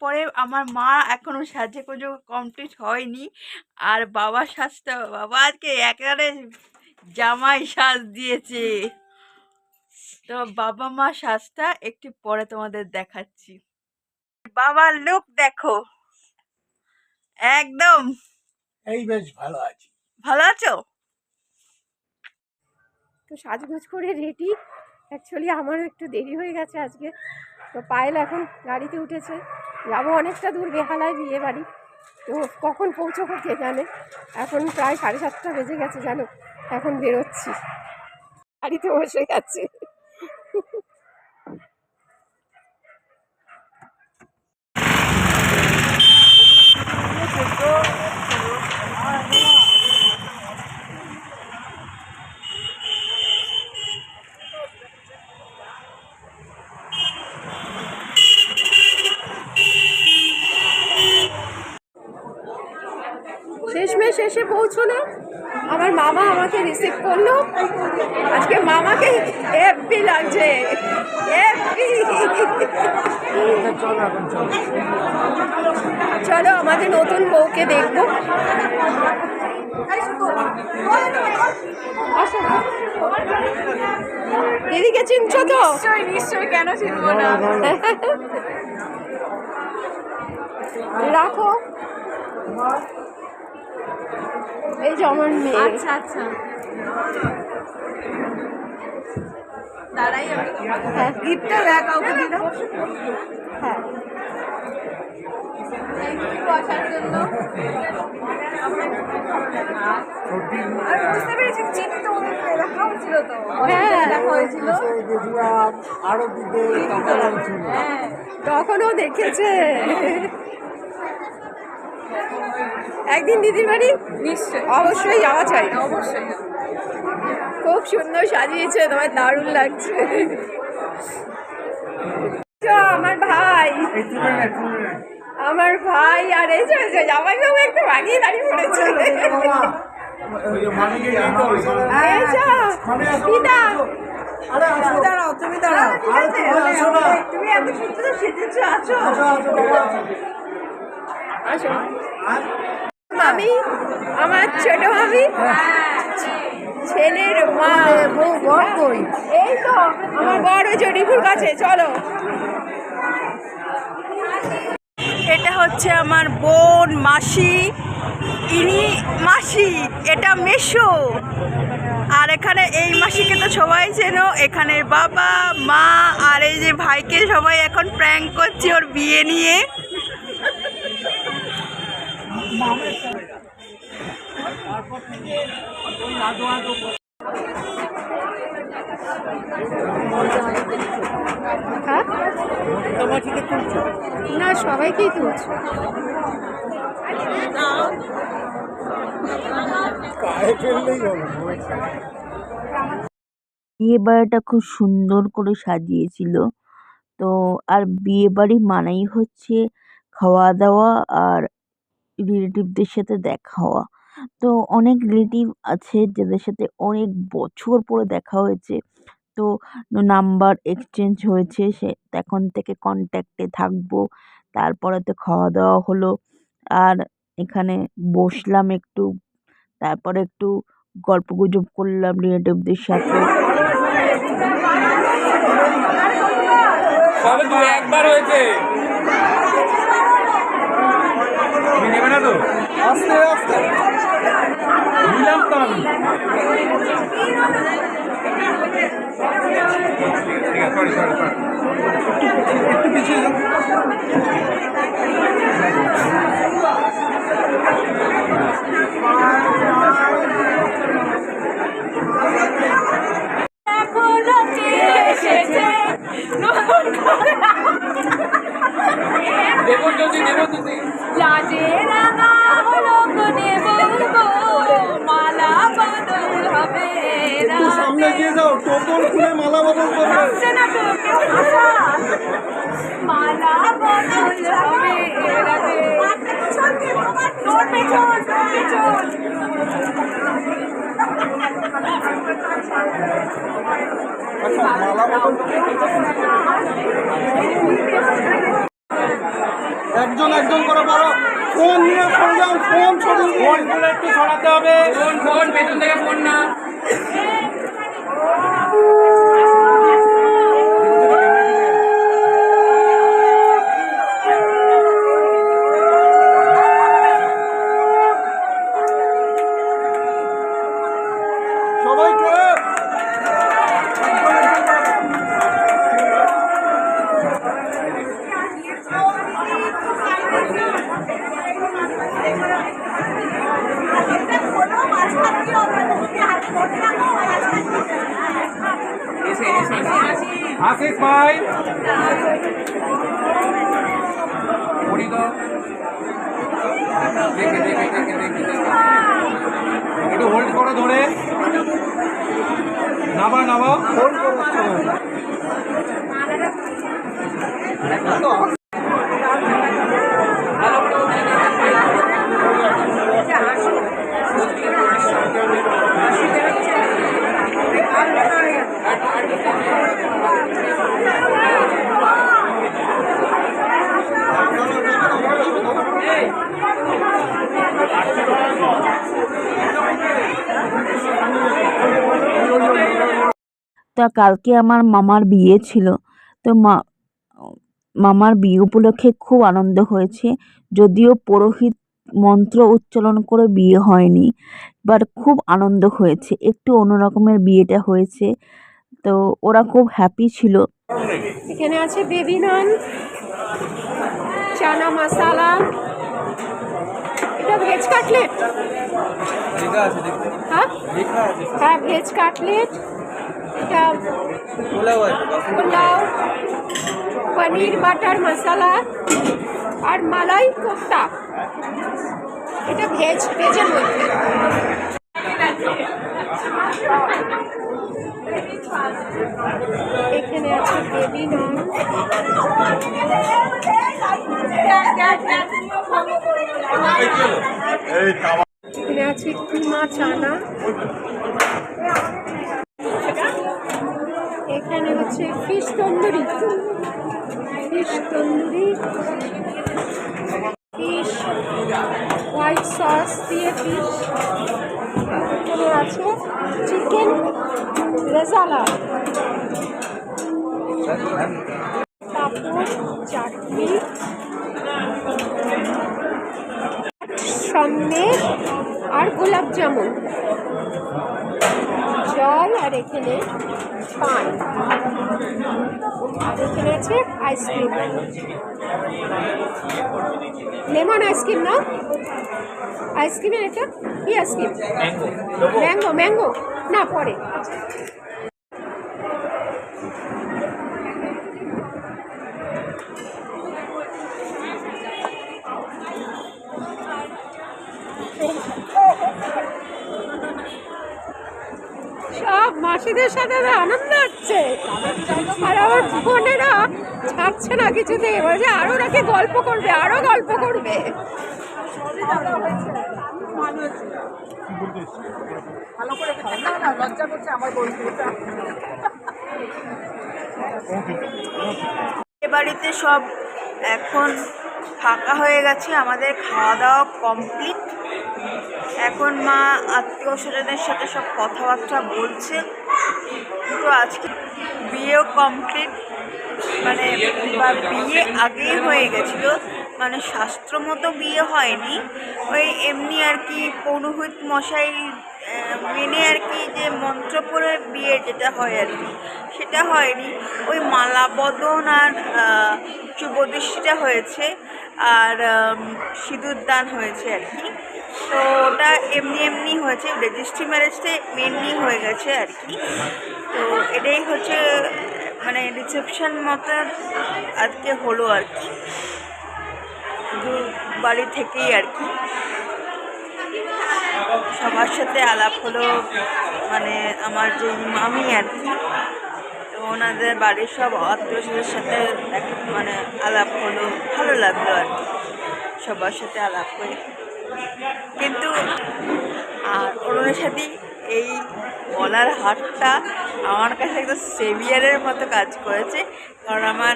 পরে আমার মা এখনও সাজে পুজো কমপ্লিট হয়নি। আর বাবার সাজটা বাবা আজকে একেবারে জামাই সাজ দিয়েছে। তো বাবা মা সাজটা একটু পরে তোমাদের দেখাচ্ছি। বাবার লুক দেখো। একদম। এই বেশ ভালো আছি। ভালো আছো? তো সাজগোজ করে রেডি অ্যাকচুয়ালি আমারও একটু দেরি হয়ে গেছে আজকে। তো পায়েল এখন গাড়িতে উঠেছে। যাব অনেকটা দূর বেহালায় বিয়ে বাড়ি। তো কখন পৌঁছবো কে জানে? এখন প্রায় সাড়ে সাতটা বেজে গেছে, জানো? এখন বেরোচ্ছি। গাড়িতে বসে গেছে শেষমেশ এসে পৌঁছলো। আমার মামা আমাকে রিসিভ করল। আজকে মামাকে এফবি লাগছে। এফবি চল আমাদের নতুন বউকে দেখব। দিদিকে চিনছো তো? নিশ্চয়ই নিশ্চয়ই কেন চিনবো না? রাখো। এই যে আমার মেয়ে। আচ্ছা আচ্ছা। হ্যাঁ গিফটটা দেখ কাউকে দিয়ে দাও হ্যাঁ। হ্যাঁ। হয়েছিল। গেছিলাম আরও দিতে হ্যাঁ। তখনও দেখেছে। একদিন দিদির বাড়ি? নিশ্চয়ই। অবশ্যই যাওয়া চাই। অবশ্যই। খুব সুন্দর সাজিয়েছে তোমার দারুণ লাগছে। আমার ভাই। আমার ভাই আর এই যে জামাই বাবু একটু বাগিয়ে দাঁড়িয়ে পড়েছে। পিতা। দাঁড়াও তুমি দাঁড়াও। তুমি আসো এত সুন্দর সেজেছো আছো আসো আসো। বাবা আসো। মামি আমার ছোট মামি ছেলের মা, বউ এই তো, আমার বড় কাছে, চলো। এটা হচ্ছে আমার বোন, মাসি। ইনি মাসি, এটা মেশো আর এখানে এই মাসিকে তো সবাই চেনো, এখানে বাবা, মা, আর এই যে ভাইকে সবাই এখন প্র্যাঙ্ক করছে ওর বিয়ে নিয়ে। না, সবাইকেই তুলছো বিয়ে বাড়িটা খুব সুন্দর করে সাজিয়েছিল। তো আর বিয়ে বাড়ি মানেই হচ্ছে খাওয়া দাওয়া আর রিলেটিভদের সাথে দেখা হওয়া। তো অনেক রিলেটিভ আছে যাদের সাথে অনেক বছর পরে দেখা হয়েছে। তো নাম্বার এক্সচেঞ্জ হয়েছে, সে এখন থেকে কন্ট্যাক্টে থাকব। তারপরে তো খাওয়া দাওয়া হলো। আর এখানে বসলাম একটু। তারপরে একটু গল্প গুজব করলাম রিলেটিভদের সাথে। একবার হয়েছে তুমি নেবে না তো আস্তে আস্তে। নিলাম তো আমি। একটু পিছিয়ে যাও। দেবো যদি দেবো টোপর খুলে মালা বদল করবে। না তো কেউ হাসা মালা বদল হবে রাতে তোর পেছন তোর পেছন। আচ্ছা মালা বদল একজন একজন করে বড় ফোন নিয়ে সরে যাও ফোন সরে ফোনগুলো একটু সরাতে হবে। ফোন ফোন পেছন থেকে ফোন না। আশিস ভাই। দেখে দেখে দেখে দেখে দেখে একটু হোল্ড করো ধরে নাবা নাবা ফোন করাচ্ছে না। তা কালকে আমার মামার বিয়ে ছিল। তো মা মামার বিয়ে উপলক্ষে খুব আনন্দ হয়েছে। যদিও পুরোহিত মন্ত্র উচ্চারণ করে বিয়ে হয়নি বাট খুব আনন্দ হয়েছে। একটু অন্যরকমের বিয়েটা হয়েছে। তো ওরা খুব হ্যাপি ছিল। এখানে আছে বেবি নান চানা মশালা এটা ভেজ কাটলেট? লেখা আছে দেখতে। হ্যাঁ? হ্যাঁ ভেজ কাটলেট। এটা পোলাও পনির বাটার মশলা আর মালাই কোফতা এটা ভেজ ভেজের মধ্যে এখানে আছে বেবি নান এখানে আছে কিমা চানা এখানে হচ্ছে fish tandoori. Fish tandoori. Fish white sauce দিয়ে ফিশ আছে চিকেন রেজালা চাটনি। সন্দেশ আর গোলাপ জামুন। আর এখানে পান। আর এখানে আছে আইসক্রিম। লেমন আইসক্রিম না? আইসক্রিমের এটা কি আইসক্রিম? Mango mango. না পরে সব মাসিদের সাথে আনন্দ হচ্ছে আর আমার বোনেরা ছাড়ছে না কিছুতে এবার যে আরও নাকি গল্প করবে আরও গল্প করবে। এ বাড়িতে সব এখন ফাঁকা হয়ে গেছে আমাদের খাওয়া দাওয়া কমপ্লিট। এখন মা আত্মীয় স্বজনের সাথে সব কথাবার্তা বলছে। তো আজকে বিয়েও কমপ্লিট মানে বিয়ে আগেই হয়ে গেছিল মানে শাস্ত্র মতো বিয়ে হয়নি। ওই এমনি আর কি পৌরোহিত মশাই মেনে আর কি যে মন্ত্র পড়ে বিয়ে যেটা হয় আর কি, সেটা হয়নি। ওই মালা বদন আর শুভদৃষ্টিটা হয়েছে আর সিঁদুর দান হয়েছে আর কি। তো ওটা এমনি এমনি হয়েছে রেজিস্ট্রি ম্যারেজটা মেনলি হয়ে গেছে আর কি। তো এটাই হচ্ছে মানে রিসেপশন মতো আজকে হলো আর কি। বাড়ি থেকেই আর কি। সবার সাথে আলাপ হলো মানে আমার যে মামি আর কি, তো ওনাদের বাড়ির সব আত্মীয়দের সাথে মানে আলাপ হলো, ভালো লাগল আর কি, সবার সাথে আলাপ করে কিন্তু আর অরুণের সাথে এই গলার হারটা আমার কাছে একদম সেভিয়ারের মতো কাজ করেছে। কারণ আমার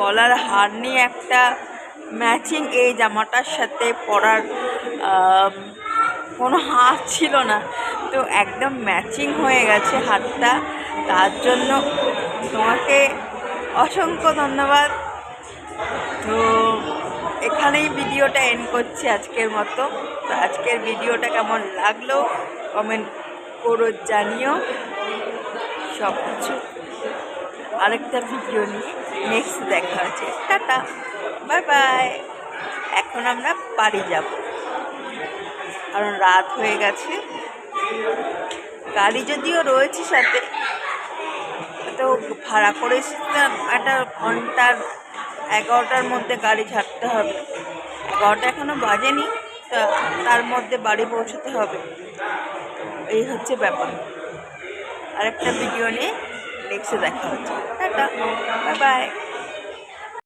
গলার হার নিয়ে একটা ম্যাচিং এই জামাটার সাথে পরার কোনো হাত ছিল না। তো একদম ম্যাচিং হয়ে গেছে হাতটা তার জন্য তোমাকে অসংখ্য ধন্যবাদ। তো এখানেই ভিডিওটা এন্ড করছি আজকের মতো। তো আজকের ভিডিওটা কেমন লাগল? কমেন্ট করো জানিও সব কিছু আরেকটা ভিডিও নিয়ে নেক্সট দেখা হচ্ছে। টাটা। বাই বাই এখন আমরা বাড়ি যাব। কারণ রাত হয়ে গেছে। গাড়ি যদিও রয়েছে সাথে, তো ভাড়া করে এসেছিলাম। একটা ঘণ্টার, এগারোটার মধ্যে গাড়ি ছাড়তে হবে। এগারোটা এখনও বাজেনি তার মধ্যে বাড়ি পৌঁছতে হবে। এই হচ্ছে ব্যাপার। আরেকটা ভিডিও নিয়ে নেক্সটে দেখা হচ্ছে। Tata bye bye